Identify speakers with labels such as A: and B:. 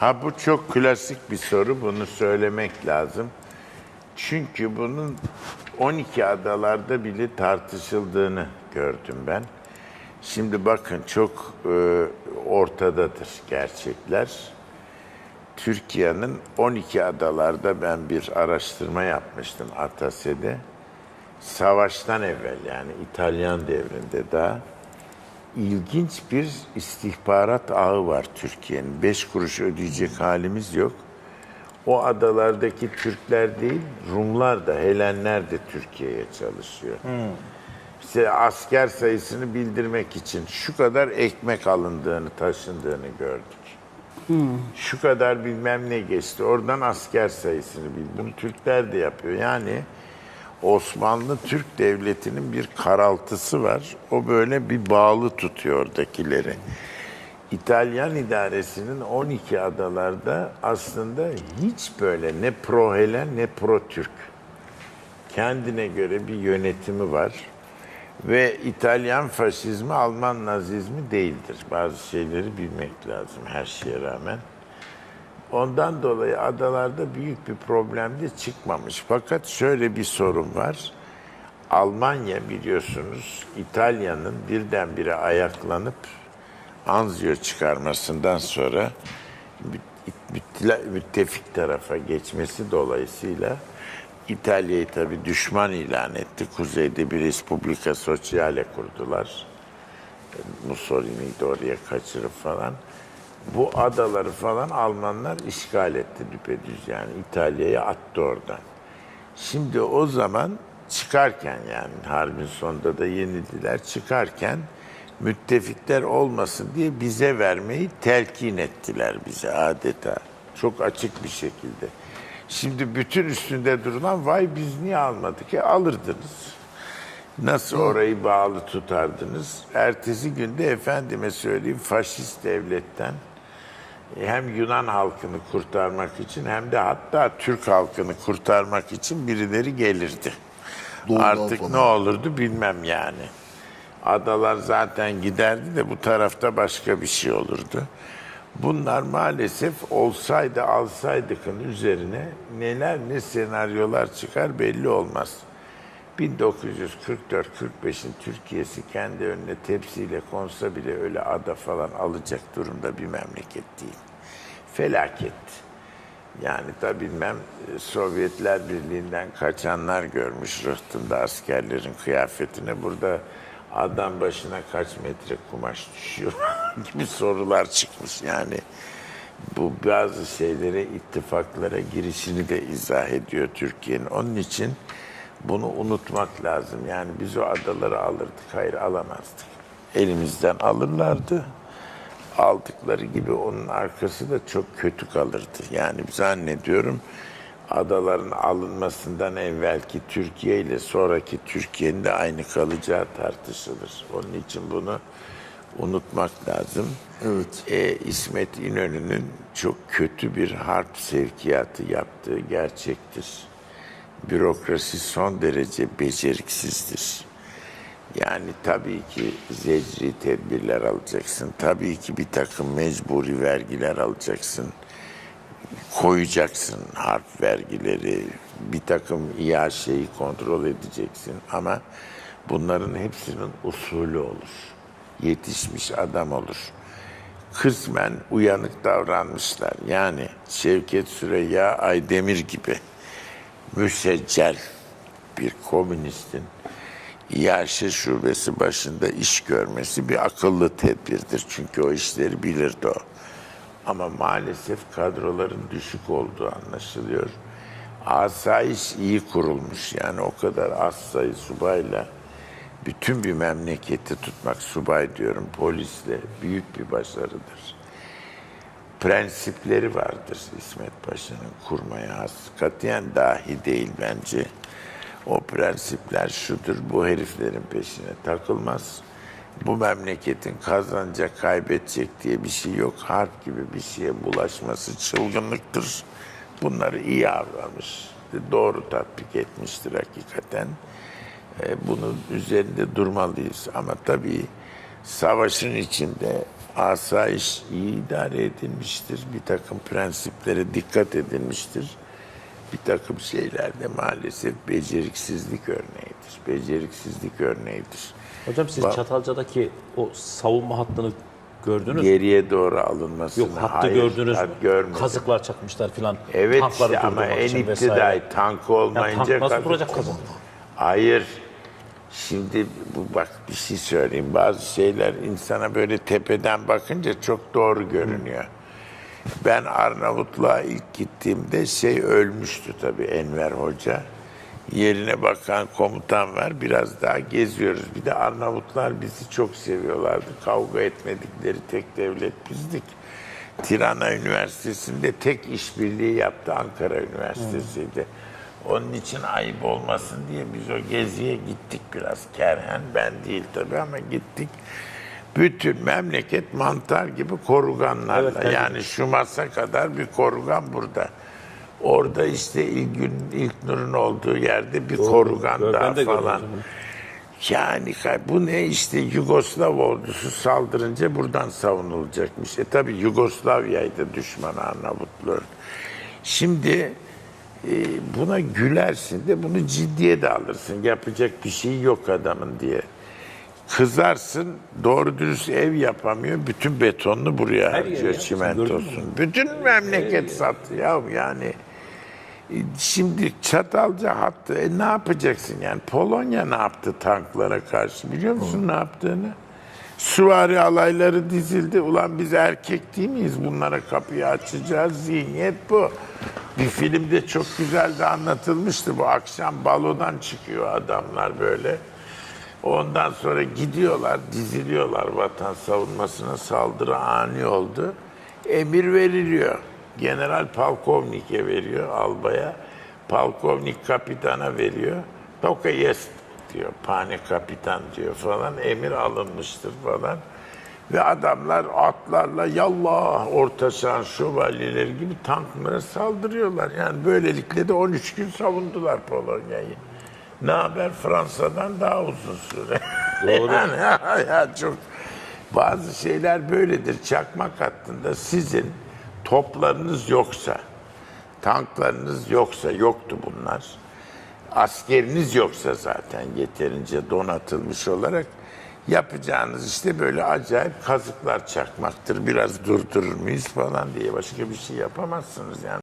A: Ha bu çok klasik bir soru. Bunu söylemek lazım. Çünkü bunun 12 adalarda bile tartışıldığını gördüm ben. Şimdi bakın çok e, ortadadır gerçekler. Türkiye'nin 12 adalarda ben bir araştırma yapmıştım Atase'de. Savaştan evvel yani İtalyan devrinde daha ilginç bir istihbarat ağı var Türkiye'nin. Beş kuruş ödeyecek halimiz yok. O adalardaki Türkler değil, Rumlar da, Helenler de Türkiye'ye çalışıyor. İşte asker sayısını bildirmek için şu kadar ekmek alındığını, taşındığını gördük. Şu kadar bilmem ne geçti. Oradan asker sayısını bil. Bunu Türkler de yapıyor. Yani Osmanlı Türk Devleti'nin bir karaltısı var. O böyle bir bağlı tutuyor oradakileri. İtalyan idaresinin 12 adalarda aslında hiç böyle ne pro Helen ne pro Türk. Kendine göre bir yönetimi var. Ve İtalyan faşizmi Alman nazizmi değildir. Bazı şeyleri bilmek lazım her şeye rağmen. Ondan dolayı adalarda büyük bir problem de çıkmamış. Fakat şöyle bir sorun var. Almanya biliyorsunuz İtalya'nın birdenbire ayaklanıp Anzio çıkarmasından sonra müt- müttefik tarafa geçmesi dolayısıyla İtalya'yı tabi düşman ilan etti. Kuzeyde bir Respublika Sosyale kurdular. Mussolini'yi de oraya kaçırıp falan. Bu adaları falan Almanlar işgal etti düpedüz yani İtalya'ya attı oradan. Şimdi o zaman çıkarken yani harbin sonunda da yenildiler çıkarken müttefikler olmasın diye bize vermeyi telkin ettiler bize adeta. Çok açık bir şekilde. Şimdi bütün üstünde durulan vay biz niye almadık? E alırdınız. Nasıl orayı bağlı tutardınız? Ertesi günde efendime söyleyeyim faşist devletten hem Yunan halkını kurtarmak için hem de hatta Türk halkını kurtarmak için birileri gelirdi.
B: Doğudan
A: Artık
B: falan.
A: ne olurdu bilmem yani. Adalar zaten giderdi de bu tarafta başka bir şey olurdu. Bunlar maalesef olsaydı alsaydıkın üzerine neler ne senaryolar çıkar belli olmaz. 1944-45'in Türkiye'si kendi önüne tepsiyle konsa bile öyle ada falan alacak durumda bir memleket değil. Felaket. Yani da bilmem e, Sovyetler Birliği'nden kaçanlar görmüş rıhtında askerlerin kıyafetine. Burada adam başına kaç metre kumaş düşüyor gibi sorular çıkmış yani. Bu bazı şeylere, ittifaklara girişini de izah ediyor Türkiye'nin. Onun için bunu unutmak lazım. Yani biz o adaları alırdık, hayır alamazdık. Elimizden alırlardı. Aldıkları gibi onun arkası da çok kötü kalırdı. Yani zannediyorum adaların alınmasından evvelki Türkiye ile sonraki Türkiye'nin de aynı kalacağı tartışılır. Onun için bunu unutmak lazım.
B: Evet.
A: E, İsmet İnönü'nün çok kötü bir harp sevkiyatı yaptığı gerçektir. Bürokrasi son derece beceriksizdir. Yani tabii ki zecri tedbirler alacaksın. Tabii ki bir takım mecburi vergiler alacaksın. Koyacaksın harp vergileri, bir takım iaşeyi kontrol edeceksin. Ama bunların hepsinin usulü olur. Yetişmiş adam olur kısmen uyanık davranmışlar. Yani Şevket Süreyya Aydemir gibi müseccel bir komünistin İAŞ şubesi başında iş görmesi bir akıllı tedbirdir. Çünkü o işleri bilirdi o. Ama maalesef kadroların düşük olduğu anlaşılıyor. Asayiş iyi kurulmuş yani o kadar az sayı subayla bütün bir memleketi tutmak subay diyorum polisle büyük bir başarıdır. Prensipleri vardır İsmet Paşa'nın kurmaya has. Katiyen dahi değil bence. O prensipler şudur, bu heriflerin peşine takılmaz. Bu memleketin kazanacak, kaybedecek diye bir şey yok. Harp gibi bir şeye bulaşması çılgınlıktır. Bunları iyi avramış, doğru tatbik etmiştir hakikaten. E, bunun üzerinde durmalıyız. Ama tabii savaşın içinde asayiş iyi idare edilmiştir. Bir takım prensiplere dikkat edilmiştir. Bir takım şeylerde maalesef beceriksizlik örneğidir. Beceriksizlik örneğidir.
B: Hocam siz
A: Bak-
B: Çatalca'daki o savunma hattını gördünüz mü?
A: Geriye doğru alınmasını
B: Yok hattı
A: hayır,
B: gördünüz
A: hat
B: mü?
A: görmedim.
B: Kazıklar çakmışlar filan.
A: Evet işte ama en iptidai tankı
B: Ya
A: olmayınca
B: tank nasıl
A: kazık-
B: duracak kazık?
A: Hayır. Şimdi bu bak bir şey söyleyeyim. Bazı şeyler insana böyle tepeden bakınca çok doğru görünüyor. Ben Arnavutluğa ilk gittiğimde şey ölmüştü tabii Enver Hoca. Yerine bakan komutan var. Biraz daha geziyoruz. Bir de Arnavutlar bizi çok seviyorlardı. Kavga etmedikleri tek devlet bizdik. Tirana Üniversitesi'nde tek işbirliği yaptı Ankara Üniversitesi'ydi. Onun için ayıp olmasın diye biz o geziye gittik biraz. Kerhen ben değil tabii ama gittik. Bütün memleket mantar gibi koruganlarla.
B: Evet, evet.
A: yani şu masa kadar bir korugan burada. Orada işte İlgün, İlknur'un olduğu yerde bir korugan
B: Ben
A: daha
B: de
A: falan. Yani bu ne işte Yugoslav ordusu saldırınca buradan savunulacakmış. E tabi Yugoslavya'ydı düşman Arnavutlar. Şimdi e, buna gülersin de bunu ciddiye de alırsın. Yapacak bir şey yok adamın diye. Kızarsın doğru dürüst ev yapamıyor. Bütün betonunu buraya
B: Her
A: harcıyor çimentosunu. Bütün memleket sattı ya yani. E, Şimdi Çatalca hattı. E ne yapacaksın yani? Polonya ne yaptı tanklara karşı? Biliyor musun ne yaptığını? Süvari alayları dizildi. Ulan biz erkek değil miyiz? Bunlara kapıyı açacağız. Zihniyet bu. Bir filmde çok güzel de anlatılmıştı. Bu akşam balodan çıkıyor adamlar böyle. Ondan sonra gidiyorlar, diziliyorlar vatan savunmasına saldırı ani oldu. Emir veriliyor. General Palkovnik'e veriyor, albaya. Palkovnik kapitana veriyor. Toka jest diyor, pane kapitan diyor falan. Emir alınmıştır falan. Ve adamlar atlarla yallah orta şan şövalyeleri gibi tanklara saldırıyorlar. Yani böylelikle de 13 gün savundular Polonya'yı. Ne haber Fransa'dan daha uzun süre.
B: Doğru.
A: yani ya, ya çok bazı şeyler böyledir. Çakmak hattında sizin toplarınız yoksa, tanklarınız yoksa, yoktu bunlar. Askeriniz yoksa zaten yeterince donatılmış olarak yapacağınız işte böyle acayip kazıklar çakmaktır. Biraz durdurur muyuz falan diye başka bir şey yapamazsınız yani.